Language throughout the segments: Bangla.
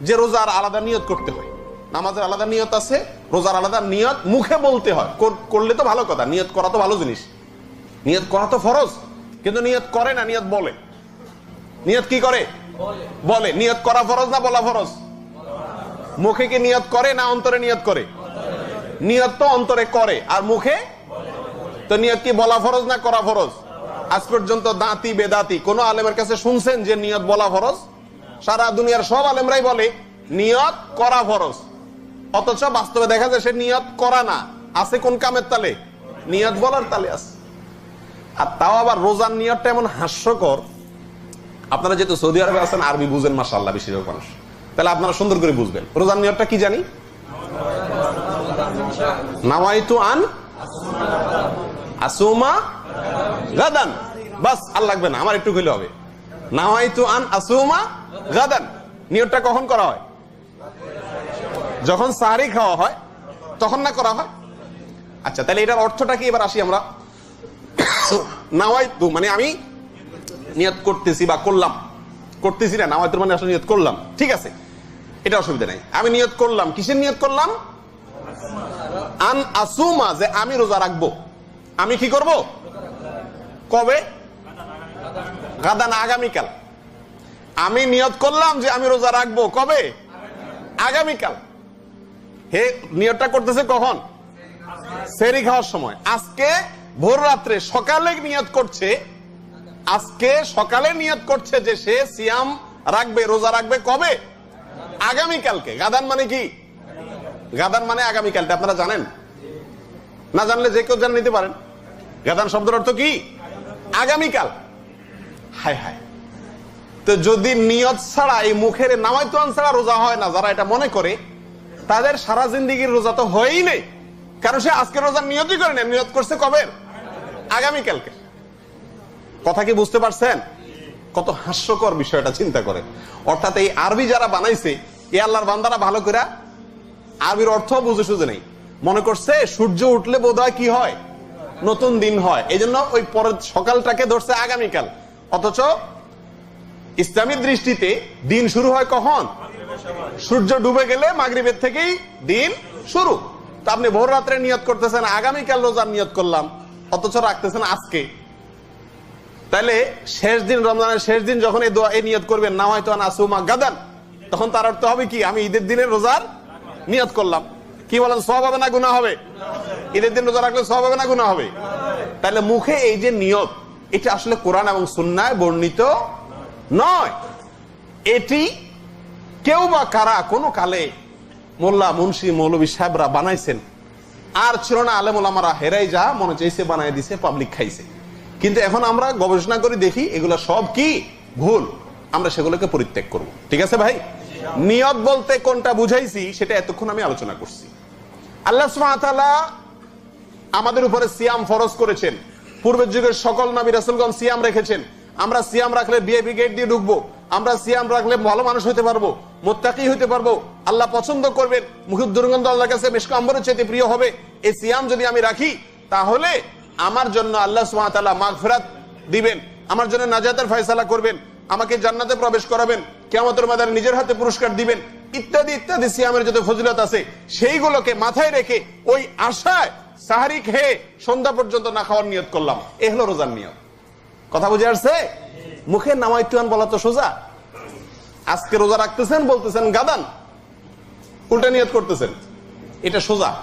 যে রোজার আলাদা নিয়ত করতে হয়। নামাজের আলাদা নিয়ত আছে, রোজার আলাদা নিয়ত মুখে বলতে হয়। করলে তো ভালো কথা, নিয়ত করা তো ভালো জিনিস। নিয়ত করা তো ফরজ, কিন্তু নিয়ত করে না, নিয়ত বলে। নিয়ত কি করে? বলে। নিয়ত করা ফরজ না বলা ফরজ? মুখে কি নিয়ত করে না অন্তরে নিয়ত করে? নিয়ত তো অন্তরে করে, আর মুখে? তো নিয়ত কি বলা ফরজ না করা ফরজ? আজ পর্যন্ত দাঁতি বেদাতি, কোন আলেমের কাছে শুনছেন যে নিয়ত বলা ফরজ? সারা দুনিয়ার সব আলেমরাই বলে, নিয়ত করা ফরজ। অথচ বাস্তবে দেখা যায় সে নিয়ত করা না। আছে কোন কামের তালে? নিয়ত বলার তালে আছে। আর তাও আবার রোজার নিয়তটা এমন হাস্যকর। আপনারা যেহেতু সৌদি আরবে আছেন, আরবি বুঝেন মাসাল্লাহ বেশিরভাগ মানুষ তাহলে আপনারা সুন্দর করে বুঝবেন। রোজার নিয়তটা কি জানি? নাওয়াইতু আন আসুমা গাদান। বাস, আর লাগবে না। আমার একটু কইলে হবে। নাওয়াইতু আন আসুমা গাদান। নিয়তটা কখন করা হয়? যখন সাহারি খাওয়া হয়, তখন না করা হয়? আচ্ছা তাহলে এটার অর্থটা কি? এবার আসি আমরা। নাওয়াইতু মানে আমি নিয়ত করতেছি বা করলাম। করতেছি না, নাওয়াইতুর মানে আসলে নিয়ত করলাম। ঠিক আছে? এটা অসুবিধা নাই। আমি নিয়ত করলাম। কিসের নিয়ত করলাম? আন আসুমা, যে আমি রোজা রাখব। আমি কি করব? কবে? গাদা না আগামীকাল। আমি নিয়ত করলাম যে আমি রোজা রাখব। কবে? আগামীকাল। হে, নিয়তটা করতেছে কখন? সেরি খাওয়ার সময়। আজকে ভোর রাত্রে সকালে নিয়ত করছে, আজকে সকালে নিয়ত করছে যে সে সিয়াম রাখবে, রোজা রাখবে কবে? আগামীকালকে। গাদান মানে কি? গাদান মানে আগামীকালটা আপনারা জানেন? না জানলে যে কেউ জানে নিতে পারেন। গাদান শব্দের অর্থ কি? আগামীকাল। হায় হায়। তো যদি নিয়ত ছাড়া এই মুখের নামায়তান ছাড়া রোজা হয় না, যারা এটা মনে করে, তাদের সারা জিন্দিগির রোজা তো হয়ই নেই। কারণ সে আজকে রোজার নিয়তই করে না নিয়ত করছে কবে? আগামীকালকে। কথা কি বুঝতে পারছেন? কত হাস্যকর বিষয়টা চিন্তা করে। অর্থাৎ এই আরবি যারা বানাইছে, এ আল্লাহর বান্দারা ভালো করে আরবির অর্থ বুঝে সুঝে নেই। মনে করছে সূর্য উঠলে বোধ কি হয়? নতুন দিন হয়। এই ওই পরের সকালটাকে ধরছে আগামীকাল। অথচ ইসলামী দৃষ্টিতে দিন শুরু হয় কখন? সূর্য ডুবে গেলে মাগরিবের থেকেই দিন শুরু। তা আপনি ভোর রাত্রে নিয়ত করতেছেন, আগামীকাল রোজার নিয়ত করলাম, অথচ রাখতেছেন আজকে। তাহলে শেষ দিন রমজানের শেষ দিন যখন এই দোয়া, এই নিয়ত করবেন না হয়তো আসুমা গাদান, তখন তার অর্থ হবে কি? আমি ঈদের দিনে রোজার নিয়ত করলাম। কি বলেন সব হবে না গুণা হবে? ঈদের দিন রোজা রাখলে সব হবে না গুণা হবে? তাহলে মুখে এই যে নিয়ত এটা আসলে কোরআন এবং সুন্নায় বর্ণিত নয়। এটি কেউ বা কারা কোনো কালে মোল্লা মুন্সি মৌলবী সাহেবরা বানাইছেন। আর ছিল না আলেম ওলামারা হেরাই যা, মনে চাইছে বানাই দিছে পাবলিক খাইছে। কিন্তু এখন আমরা গবেষণা করে দেখি এগুলো সব কি ভুল। আমরা সেগুলোকে পরিত্যাগ করব। ঠিক আছে ভাই? নিয়ত বলতে কোনটা বুঝাইছি সেটা এতক্ষণ আমি আলোচনা করছি। আল্লাহ আমাদের উপরে সিয়াম ফরজ করেছেন। পূর্বের যুগের সকল নবী রাসূলগণ সিয়াম রেখেছেন। আমরা সিয়াম রাখলে বিএপি গেট দিয়ে ঢুকবো। আমরা সিয়াম রাখলে ভালো মানুষ হতে পারব, মোত্তাকি হতে পারব। আল্লাহ পছন্দ করবেন মুখের দুর্গন্ধ আল্লাহর কাছে মেশক আম্বরের চেয়ে প্রিয় হবে। এই সিয়াম যদি আমি রাখি, তাহলে আমার জন্য আল্লাহ ওয়া তাআলা মাগফিরাত দিবেন, আমার জন্য নাজাতের ফয়সালা করবেন, আমাকে জান্নাতে প্রবেশ করাবেন, কিয়ামতের ময়দানে নিজের হাতে পুরস্কার দিবেন, ইত্যাদি ইত্যাদি সিয়ামের যত ফজিলত আছে, সেইগুলোকে মাথায় রেখে ওই আশায় সাহারি খেয়ে সন্ধ্যা পর্যন্ত না খাওয়ার নিয়ত করলাম। এ হলো রোজার নিয়ত কথা বুঝে আসছে? মুখে নামাইতুয়ান বলা তো সোজা। আজকে রোজা রাখতেছেন, বলতেছেন গাদান। উল্টা নিয়ত করতেছেন। এটা সোজা।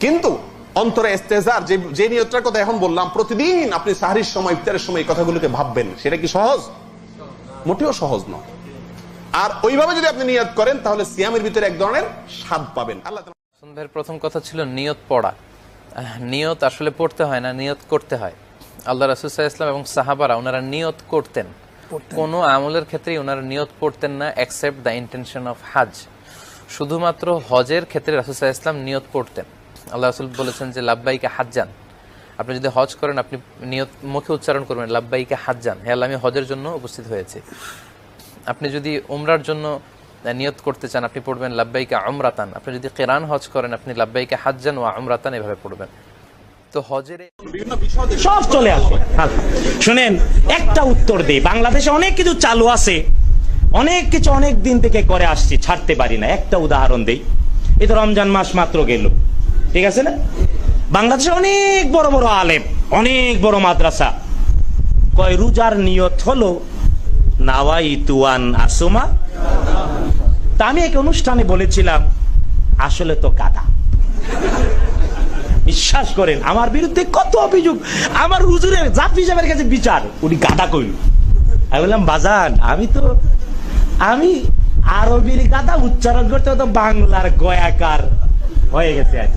কিন্তু অন্তরে ইস্তেজার যে যে নিয়তটার কথা এখন বললাম, প্রতিদিন আপনি সাহারির সময়, ইফতারের সময় এই কথাগুলোকে ভাববেন। সেটা কি সহজ? মোটেও সহজ নয়। আর ওইভাবে যদি আপনি নিয়ত করেন, তাহলে সিয়ামের ভিতরে এক ধরনের স্বাদ পাবেন। আল্লাহ ভাইয়ের প্রথম কথা ছিল নিয়ত পড়া। নিয়ত আসলে পড়তে হয় না নিয়ত করতে হয়। আল্লাহ রাসুসাহ ইসলাম এবং সাহাবারা ওনারা নিয়ত করতেন। কোনো আমলের ক্ষেত্রেই ওনারা নিয়ত পড়তেন না অ্যাকসেপ্ট দ্য ইন্টেনশন অফ হাজ শুধুমাত্র হজের ক্ষেত্রে রাসুসাহ ইসলাম নিয়ত পড়তেন। আল্লাহ রাসুল বলেছেন যে লাব্বাইকে হাত যান আপনি যদি হজ করেন আপনি নিয়ত মুখে উচ্চারণ করবেন লাব্বাইকে হাত যান আল্লাহ আমি হজের জন্য উপস্থিত হয়েছি। আপনি যদি উমরার জন্য নিয়ত করতে চান আপনি পড়বেন লাব্বাইকা আমরাতান আপনি যদি কেরান হজ করেন আপনি লাব্বাইকা হাজ্জান ও আমরাতান এভাবে পড়বেন। তো হজের বিভিন্ন সব চলে আসে। শুনেন একটা উত্তর দেই। বাংলাদেশে অনেক কিছু চালু আছে। অনেক কিছু অনেক দিন থেকে করে আসছি ছাড়তে পারি না। একটা উদাহরণ দেই। এই তো রমজান মাস মাত্র গেল। ঠিক আছে না? বাংলাদেশে অনেক বড় বড় আলেম অনেক বড় মাদ্রাসা। কয় রোজার নিয়ত হলো নাওয়াই তুয়ান আসুমা তা আমি এক অনুষ্ঠানে বলেছিলাম, আসলে তো কাদা বিশ্বাস করেন, আমার বিরুদ্ধে কত অভিযোগ, আমার হুজুরের জাফি সাহেবের কাছে বিচার, উনি গাদা কইল। আমি বললাম, বাজান, আমি তো, আমি আরবির গাদা উচ্চারণ করতে তো বাংলার গয়াকার হয়ে গেছে আর।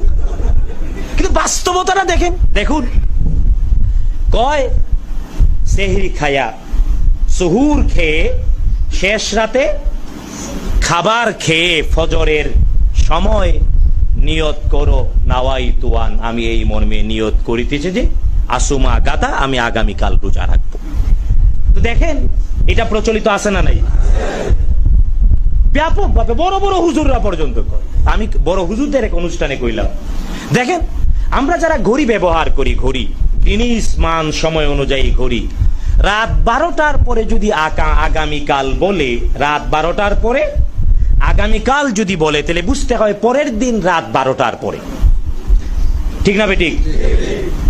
কিন্তু বাস্তবতাটা দেখেন, দেখুন। কয়, সেহরি খায়া, সুহুর খেয়ে শেষ রাতে খাবার খেয়ে ফজরের সময় নিয়ত করো, নাওয়াই তুয়ান, আমি এই মর্মে নিয়ত করিতেছি যে আসুমা গাদা আমি আগামীকাল রোজা রাখব। তো দেখেন, এটা প্রচলিত আছে না নাই? ব্যাপকভাবে বড় বড় হুজুররা পর্যন্ত। আমি বড় হুজুরদের এক অনুষ্ঠানে কইলাম। দেখেন, আমরা যারা ঘড়ি ব্যবহার করি, ঘড়ি গ্রিনিস মান, সময় অনুযায়ী ঘড়ি, রাত বারোটার পরে যদি আকা- আগামীকাল বলে, রাত বারোটার পরে আগামীকাল যদি বলে, তাহলে বুঝতে হয় পরের দিন রাত বারোটার পরে। ঠিক না বেঠিক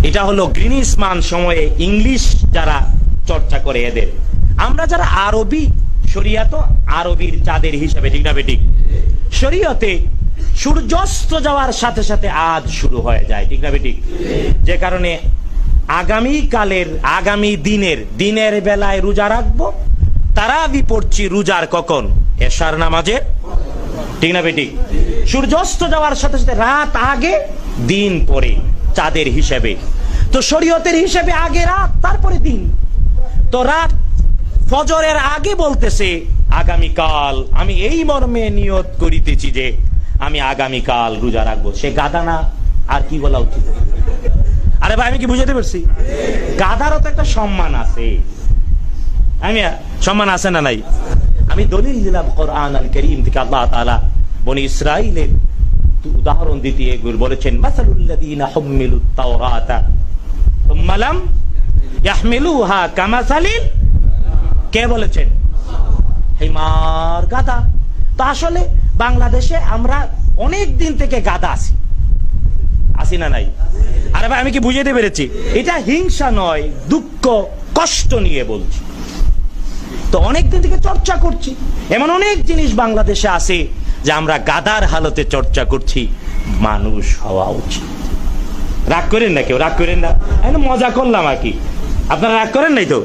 এটা হলো গ্রিনিস মান সময়ে ইংলিশ যারা চর্চা করে এদের। আমরা যারা আরবি শরিয়াত আরবির চাঁদের হিসাবে, ঠিক না বেঠিক শরীয়তে সূর্যাস্ত যাওয়ার সাথে সাথে আজ শুরু হয়ে যায়, ঠিক না বেঠিক যে কারণে আগামী কালের আগামী দিনের দিনের বেলায় রোজা রাখব তারা পড়ছি রোজার কখন? এশার নামাজে? ঠিক না বেটি? সূর্যাস্ত যাওয়ার সাথে সাথে রাত আগে, দিন পরে, চাঁদের হিসাবে। তো শরীয়তের হিসাবে আগে রাত, তারপরে দিন। তো রাত ফজরের আগে বলতেছে, আগামীকাল আমি এই মর্মে নিয়ত করিতেছি যে, আমি আগামীকাল রোজা রাখব। সে গাদা না? আর কি বলা উচিত? আরে ভাই, আমি কি বুঝাতে পারছি? গাদারও তো একটা সম্মান আছে। আমি, সম্মান আছে না নাই? আমি দলিল দিলাম কোরআন আল করিম থেকে আল্লাহ তাআলা বনি ইসরাইলের উদাহরণ দিতে এগুলো বলেছেন কে বলেছেন? হিমার গাদা। তো আসলে বাংলাদেশে আমরা অনেক দিন থেকে গাদা আছি। আসি না নাই? আরে ভাই, আমি কি বুঝাইতে পেরেছি? এটা হিংসা নয়, দুঃখ, কষ্ট নিয়ে বলছি। তো অনেক দিন থেকে চর্চা করছি। এমন অনেক জিনিস বাংলাদেশে আছে যে আমরা গাদার হালতে চর্চা করছি। মানুষ হওয়া উচিত। রাগ করেন না কেউ? রাগ করেন না? মজা করলাম আর কি। আপনারা রাগ করেন নাই তো?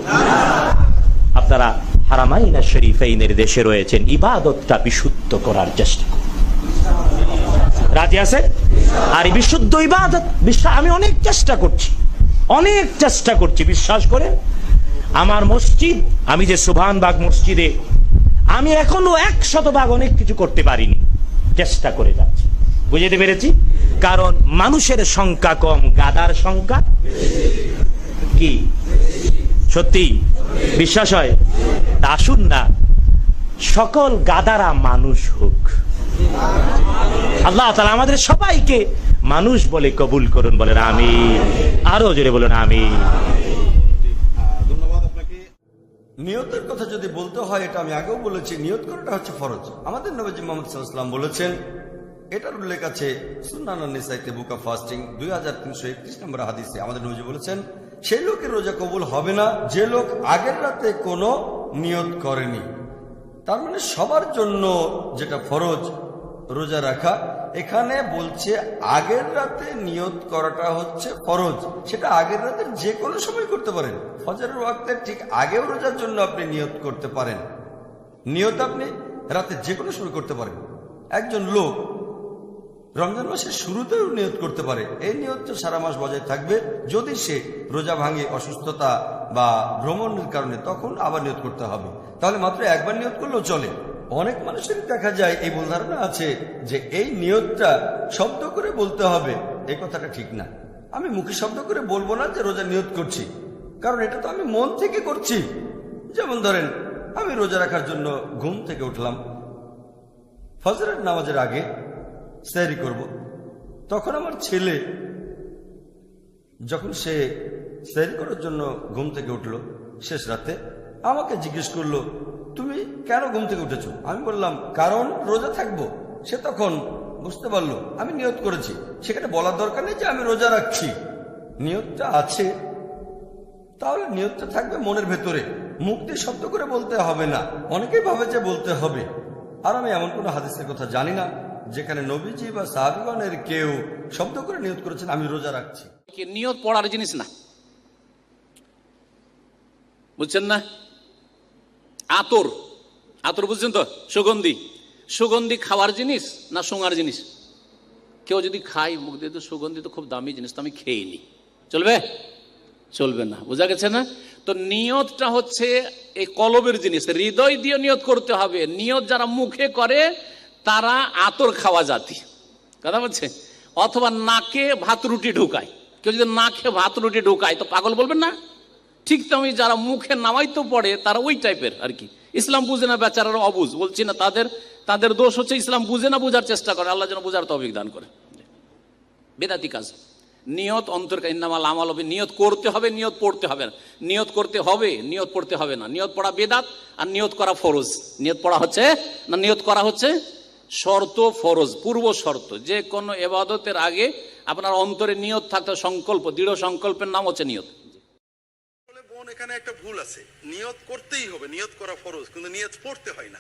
আপনারা হারামাইনা শরীফাইনের দেশে রয়েছেন। ইবাদতটা বিশুদ্ধ করার চেষ্টা করুন। রাজি আছে আর বিশুদ্ধ ইবাদত বিশ্বাস আমি অনেক চেষ্টা করছি। অনেক চেষ্টা করছি। বিশ্বাস করে আমার মসজিদ আমি যে সুভান বাগ মসজিদে, আমি এখনও একশত ভাগ অনেক কিছু করতে পারিনি। চেষ্টা করে যাচ্ছি। বুঝতে পেরেছি? কারণ মানুষের সংখ্যা কম, গাদার সংখ্যা কি? সত্যি? বিশ্বাস হয়? আসুন না। সকল গাদারা মানুষ হোক। আল্লাহ তালা আমাদের সবাইকে মানুষ বলে কবুল করুন, বলেন আমি আরও জোরে বলুন আমি নিয়তের কথা যদি বলতে হয়, এটা আমি আগেও বলেছি, নিয়ত করাটা হচ্ছে ফরজ। আমাদের নবীজি মোহাম্মদ সাল্লাম বলেছেন, এটার উল্লেখ আছে সুন্নানা নিসাইতে বুক অফ ফাস্টিং, দুই হাজার তিনশো একত্রিশ নম্বর হাদিসে। আমাদের নবীজি বলেছেন সেই লোকের রোজা কবুল হবে না, যে লোক আগের রাতে কোনো নিয়ত করেনি। তার মানে সবার জন্য যেটা ফরজ, রোজা রাখা এখানে বলছে আগের রাতে নিয়ত করাটা হচ্ছে ফরজ। সেটা আগের রাতে যে কোনো সময় করতে পারেন। ফজরের ওয়াক্তের ঠিক আগেও রোজার জন্য আপনি নিয়ত করতে পারেন। নিয়ত আপনি রাতে যে কোনো সময় করতে পারেন। একজন লোক রমজান মাসের শুরুতেও নিয়ত করতে পারে। এই নিয়ত তো সারা মাস বজায় থাকবে। যদি সে রোজা ভাঙে, অসুস্থতা বা ভ্রমণের কারণে, তখন আবার নিয়ত করতে হবে। তাহলে মাত্র একবার নিয়ত করলেও চলে। অনেক মানুষের দেখা যায় এই ভুল ধারণা আছে যে এই নিয়তটা শব্দ করে বলতে হবে। এই কথাটা ঠিক না। আমি মুখে শব্দ করে বলব না যে রোজা নিয়ত করছি। কারণ এটা তো আমি মন থেকে করছি। যেমন ধরেন, আমি রোজা রাখার জন্য ঘুম থেকে উঠলাম। ফজরের নামাজের আগে স্যারি করব। তখন আমার ছেলে যখন সে স্যারি করার জন্য ঘুম থেকে উঠল শেষ রাতে, আমাকে জিজ্ঞেস করল তুমি কেন ঘুম থেকে উঠেছো? আমি বললাম, কারণ রোজা থাকব। সে তখন বুঝতে পারল, আমি নিয়ত করেছি। সেখানে বলার দরকার নেই যে আমি রোজা রাখছি। নিয়তটা আছে। তাহলে নিয়তটা থাকবে মনের ভেতরে। মুখ দিয়ে শব্দ করে বলতে হবে না। অনেকেই ভাবে যে বলতে হবে। আর আমি এমন কোনো হাদিসের কথা জানি না, যেখানে নবীজি বা সাহাবিগণের কেউ শব্দ করে নিয়ত করেছেন, আমি রোজা রাখছি। নিয়ত পড়ার জিনিস না। বুঝছেন না? আতর। আতর বুঝছেন তো? সুগন্ধি। সুগন্ধি খাওয়ার জিনিস না শোঙার জিনিস? কেউ যদি খাই মুখ দিয়ে তো সুগন্ধি তো খুব দামি জিনিস, তো আমি খেয়ে নি। চলবে? চলবে না। বোঝা গেছে না? তো নিয়তটা হচ্ছে এই কলবের জিনিস। হৃদয় দিয়ে নিয়ত করতে হবে। নিয়ত যারা মুখে করে, তারা আতর খাওয়া জাতি। কথা বলছে? অথবা নাকে ভাত রুটি ঢুকায়। কেউ যদি নাকে ভাত রুটি ঢুকায়, তো পাগল বলবেন না? ঠিক তেমনি যারা মুখে নামাইতে পড়ে, তারা ওই টাইপের আর কি। ইসলাম বুঝে না বেচারারা অবুজ বলছি না, তাদের তাদের দোষ হচ্ছে ইসলাম বুঝে না বুঝার চেষ্টা করে। আল্লাহ যেন বুঝার তৌফিক দান করে। বেদাতি কাজ। নিয়ত অন্তর ইন্নামাল হবে। নিয়ত করতে হবে, নিয়ত পড়তে হবে না। নিয়ত করতে হবে, নিয়ত পড়তে হবে না। নিয়ত পড়া বেদাত আর নিয়ত করা ফরজ। নিয়ত পড়া হচ্ছে না, নিয়ত করা হচ্ছে শর্ত ফরজ, পূর্ব শর্ত। যে কোনো এবাদতের আগে আপনার অন্তরে নিয়ত থাকতে সংকল্প, দৃঢ় সংকল্পের নাম হচ্ছে নিয়ত। বোন এখানে একটা ভুল আছে নিয়ত করতেই হবে নিয়ত করা ফরজ কিন্তু নিয়ত পড়তে হয় না।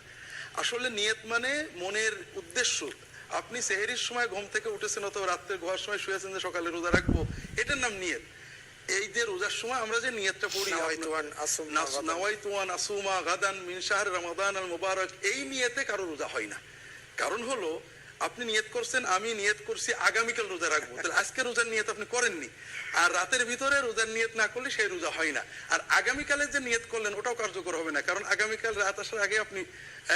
আসলে নিয়ত মানে মনের উদ্দেশ্য। আপনি সেহেরির সময় ঘুম থেকে উঠেছেন অথবা রাত্রে ঘুমার সময় শুয়েছেন যে সকালে রোজা রাখব এটার নাম নিয়ত। এই যে রোজার সময় আমরা যে নিয়তটা পড়ি নাস- নাওয়াইতু আসুমা গাদান মিনশাহর রমাদান আল মুবারক এই নিয়তে কারও রোজা হয় না। কারণ হলো আপনি নিয়ত করছেন, আমি নিয়ত করছি, আগামীকাল রোজা রাখব। তাহলে আজকে রোজার নিয়ত আপনি করেননি। আর রাতের ভিতরে রোজার নিয়ত না করলে সেই রোজা হয় না। আর আগামীকালের যে নিয়ত করলেন, ওটাও কার্যকর হবে না। কারণ আগামীকাল রাত আসার আগে আপনি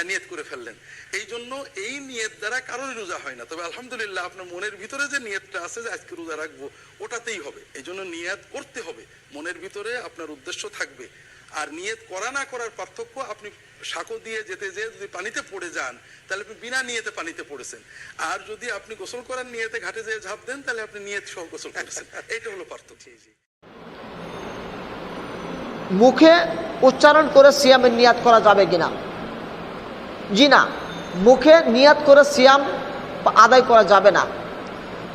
নিয়ত করে ফেললেন। এই জন্য এই নিয়ত দ্বারা কারোরই রোজা হয় না। তবে আলহামদুলিল্লাহ আপনার মনের ভিতরে যে নিয়তটা আছে যে আজকে রোজা রাখব, ওটাতেই হবে। এই জন্য নিয়ত করতে হবে। মনের ভিতরে আপনার উদ্দেশ্য থাকবে। আর নিয়ত করা না করার পার্থক্য আপনি সাঁকো দিয়ে যেতে যেয়ে যদি পানিতে পড়ে যান তাহলে আপনি বিনা নিয়তে পানিতে পড়েছেন। আর যদি আপনি গোসল করার নিয়তে ঘাটে যেয়ে ঝাঁপ দেন তাহলে আপনি নিয়ত সহ গোসল করেছেন। এইটা হলো পার্থক্য। মুখে উচ্চারণ করে সিয়ামের নিয়াত করা যাবে কিনা? জি না মুখে নিয়াত করে সিয়াম আদায় করা যাবে না।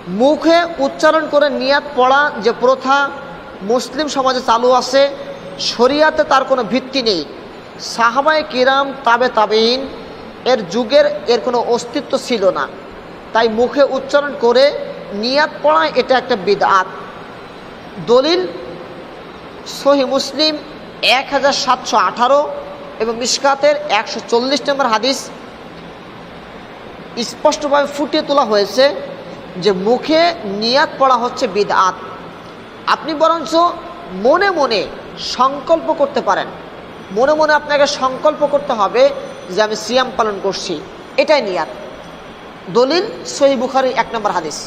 মুখে উচ্চারণ করে নিয়াত পড়া যে প্রথা মুসলিম সমাজে চালু আছে শরিয়াতে তার কোনো ভিত্তি নেই। সাহাবায় কিরাম তাবে তাবেইন, এর যুগের এর কোনো অস্তিত্ব ছিল না। তাই মুখে উচ্চারণ করে নিয়াত পড়া এটা একটা বিদআত। দলিল, সহি মুসলিম এক হাজার সাতশো আঠারো এবং মিসকাতের একশো চল্লিশ নম্বর হাদিস স্পষ্টভাবে ফুটিয়ে তোলা হয়েছে যে মুখে নিয়াত পড়া হচ্ছে বিদআত। আপনি বরঞ্চ মনে মনে সংকল্প করতে পারেন। মনে মনে আপনাকে সংকল্প করতে হবে যে আমি সিয়াম পালন করছি। এটাই নিয়াত। দলিল সহি বুখারি এক নম্বর হাদিস।